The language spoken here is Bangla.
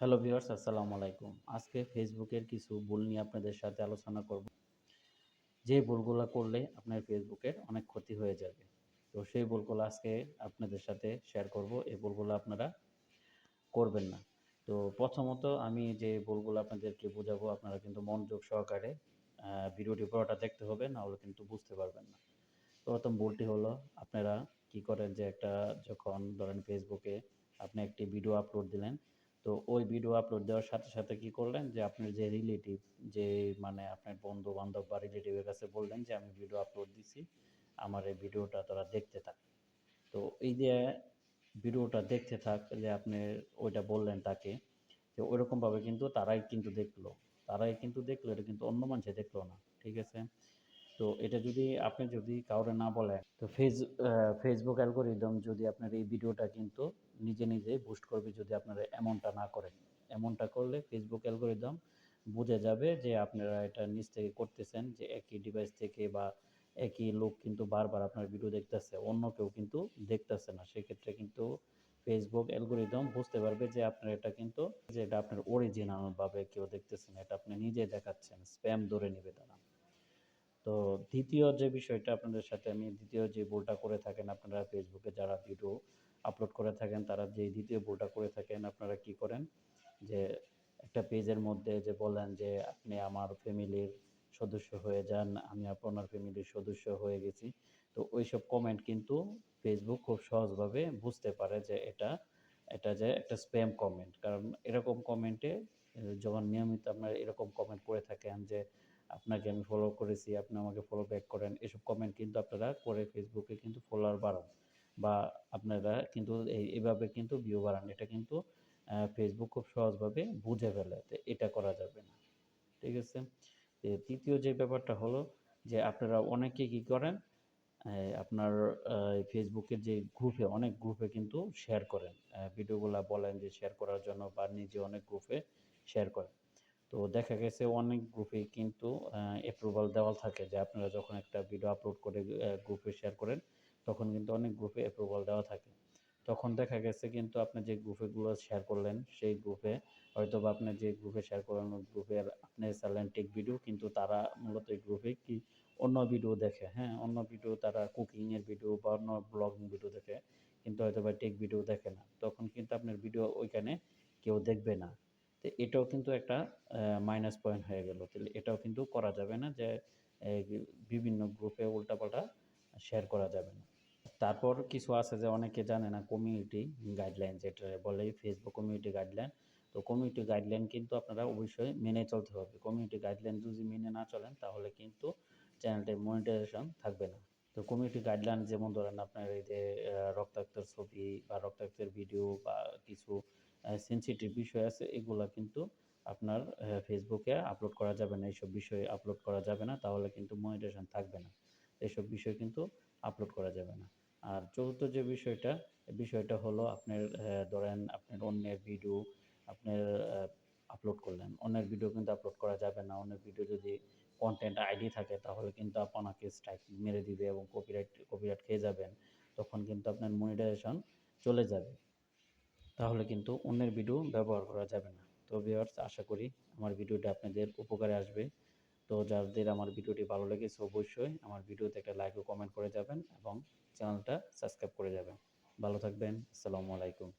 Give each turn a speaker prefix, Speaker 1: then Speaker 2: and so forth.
Speaker 1: হ্যালো ভিউয়ার্স, আসসালামু আলাইকুম। আজকে ফেসবুকের কিছু ভুল নিয়ে আপনাদের সাথে আলোচনা করব। যে ভুলগুলো করলে আপনার ফেসবুকের অনেক ক্ষতি হয়ে যাবে। তো সেই ভুলগুলো আজকে আপনাদের সাথে শেয়ার করব। এই ভুলগুলো আপনারা করবেন না। তো প্রথমত আমি যে ভুলগুলো আপনাদেরকে বোঝাবো, আপনারা কিন্তু মনোযোগ সহকারে ভিডিওটি পুরোটা দেখতে হবে না হলে কিন্তু বুঝতে পারবেন না। প্রথম ভুলটি হলো, আপনারা কি করেন যে একটা, যখন ধরেন ফেসবুকে আপনি একটি ভিডিও আপলোড দিলেন তো ওই ভিডিও আপলোড দেওয়ার সাথে সাথে কি করলেন? যে আপনার যে রিলেটিভ যে মানে আপনার বন্ধু বান্ধব বা রিলেটিভের কাছে বললেন যে, আমি ভিডিও আপলোড দিছি, আমার এই ভিডিওটা তারা দেখতে থাক। তো এই যে ভিডিওটা দেখতে থাক, যে আপনি ওইটা বললেন তাকে, যে ওইরকমভাবে কিন্তু তারাই কিন্তু দেখল। তারাই কিন্তু দেখল, এটা কিন্তু অন্য মানুষে দেখল না, ঠিক আছে? তো এটা যদি আপনি যদি কাউরে না বলেন, তো ফেস ফেসবুক অ্যালগোরিদম যদি আপনার এই ভিডিওটা কিন্তু নিজে নিজে বুস্ট করবে যদি আপনারা এমনটা না করেন। এমনটা করলে ফেসবুক অ্যালগোরিদম বুঝে যাবে যে আপনারা এটা নিজ থেকে করতেছেন, যে একই ডিভাইস থেকে বা একই লোক কিন্তু বারবার আপনার ভিডিও দেখতেছে, অন্য কেউ কিন্তু দেখতেছে না। সেক্ষেত্রে কিন্তু ফেসবুক অ্যালগোরিদম বুঝতে পারবে যে আপনার এটা কিন্তু, যে এটা আপনার অরিজিনাল ভাবে কেউ দেখতেছেন এটা আপনি নিজে দেখাচ্ছেন স্প্যাম ধরে নেবে তারা। তো দ্বিতীয় যে বিষয়টা আপনাদের সাথে আমি, দ্বিতীয় যে ভুলটা করে থাকেন আপনারা ফেসবুকে যারা ভিডিও আপলোড করে থাকেন, তারা যে দ্বিতীয় ভুলটা করে থাকেন, আপনারা কি করেন? যে একটা পেজের মধ্যে যে বলেন যে, আপনি আমার ফ্যামিলির সদস্য হয়ে যান, আমি আপনার ফ্যামিলির সদস্য হয়ে গেছি। তো ওইসব কমেন্ট কিন্তু ফেসবুক খুব সহজভাবে বুঝতে পারে যে এটা এটা যে একটা স্প্যাম কমেন্ট কারণ এরকম কমেন্টে যখন নিয়মিত আপনার এরকম কমেন্ট করে থাকেন যে আপনাকে আমি ফলো করেছি, আপনি আমাকে ফলো ব্যাক করেন, এসব কমেন্ট কিন্তু আপনারা করে ফেসবুকে কিন্তু ফলোয়ার বাড়ান বা আপনারা কিন্তু এই, এভাবে কিন্তু ভিউ বাড়ান। এটা কিন্তু ফেসবুক খুব সহজভাবে বুঝে ফেলে এটা করা যাবে না। ঠিক আছে? তৃতীয় যে ব্যাপারটা হলো যে আপনারা অনেকে কি করেন আপনার ফেসবুকের যে গ্রুপে অনেক গ্রুপে কিন্তু শেয়ার করেন। ভিডিওগুলো বলেন যে শেয়ার করার জন্য বা নিজে অনেক গ্রুপে শেয়ার করেন। তো দেখা গেছে অনেক গ্রুপে কিন্তু অ্যাপ্রুভাল দেওয়া থাকে যে আপনারা যখন একটা ভিডিও আপলোড করে গ্রুপে শেয়ার করেন, তখন কিন্তু অনেক গ্রুপে অ্যাপ্রুভাল দেওয়া থাকে। তখন দেখা গেছে কিন্তু আপনি যে গ্রুপেগুলো শেয়ার করলেন, সেই গ্রুপে হয়তো বা আপনি যে গ্রুপে শেয়ার করলেন গ্রুপের আপনি চাইলেন টেক ভিডিও কিন্তু তারা মূলত এই গ্রুপে কি অন্য ভিডিও দেখে। হ্যাঁ অন্য ভিডিও তারা কুকিংয়ের ভিডিও বা অন্য ব্লগিং ভিডিও দেখে, কিন্তু হয়তো বা টেক ভিডিও দেখে না। তখন কিন্তু আপনার ভিডিও ওইখানে কেউ দেখবে না। তো এটাও কিন্তু একটা মাইনাস পয়েন্ট হয়ে গেল। তাহলে এটাও কিন্তু করা যাবে না যে বিভিন্ন গ্রুপে উল্টাপাল্টা শেয়ার করা যাবে না। তারপর কিছু আছে যে অনেকে জানে না কমিউনিটি গাইডলাইন যেটা বলে ফেসবুক কমিউনিটি গাইডলাইন তো কমিউনিটি গাইডলাইন কিন্তু আপনারা অবশ্যই মেনে চলতে হবে। কমিউনিটি গাইডলাইন যদি মেনে না চলেন, তাহলে কিন্তু চ্যানেলটির মনিটাইজেশন থাকবে না। তো কমিউনিটি গাইডলাইন যেমন ধরেন আপনার এই যে রক্তাক্তের ছবি বা রক্তাক্তের ভিডিও বা সেন্সিটিভ বিষয় আছে, এগুলো কিন্তু আপনার ফেসবুকে আপলোড করা যাবে না। এইসব বিষয়ে আপলোড করা যাবে না, তাহলে কিন্তু মনিটাইজেশন থাকবে না। এইসব বিষয় কিন্তু আপলোড করা যাবে না। আর চতুর্থ যে বিষয়টা বিষয়টা হলো আপনার ধরেন আপনার অন্যের ভিডিও আপনার আপলোড করলেন। অন্যের ভিডিও কিন্তু আপলোড করা যাবে না। অন্যের ভিডিও যদি কন্টেন্ট আইডি থাকে, তাহলে কিন্তু আপনাকে স্ট্রাইক মেরে দিবে এবং কপিরাইট কপিরাইট খেয়ে যাবেন। তখন কিন্তু আপনার মনিটাইজেশন চলে যাবে। তাহলে কিন্তু অন্যের ভিডিও ব্যবহার করা যাবে না। তো ভিউয়ার্স আশা করি আমার ভিডিওটা আপনাদের উপকারে আসবে। তো যাদের আমার ভিডিওটি ভালো লেগেছে, অবশ্যই আমার ভিডিওতে একটা লাইক ও কমেন্ট করে যাবেন এবং চ্যানেলটা সাবস্ক্রাইব করে যাবেন। ভালো থাকবেন, আসসালামু আলাইকুম।